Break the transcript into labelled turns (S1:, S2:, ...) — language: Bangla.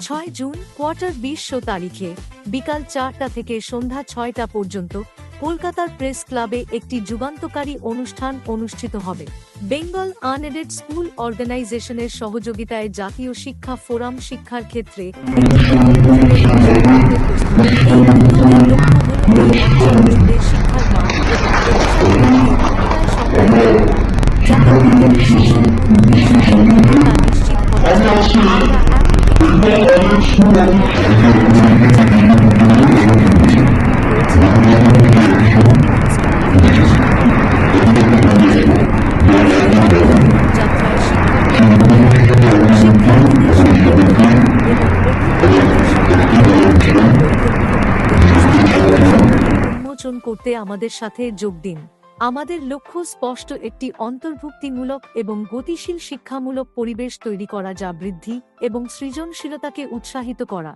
S1: ছয় জুন কোয়ার্টার বিশশো তারিখে বিকাল চারটা থেকে সন্ধ্যা ছয়টা পর্যন্ত কলকাতার প্রেস ক্লাবে একটি যুগান্তকারী অনুষ্ঠান অনুষ্ঠিত হবে। বেঙ্গল আনএডেড স্কুল অর্গানাইজেশনের সহযোগিতায় জাতীয় শিক্ষা ফোরাম শিক্ষার ক্ষেত্রে শিক্ষার মান করতে আমাদের সাথে যোগ দিন। আমাদের লক্ষ্য স্পষ্ট একটি অন্তর্ভুক্তিমূলক এবং গতিশীল শিক্ষামূলক পরিবেশ তৈরি করা যা বৃদ্ধি এবং সৃজনশীলতাকে উৎসাহিত করা।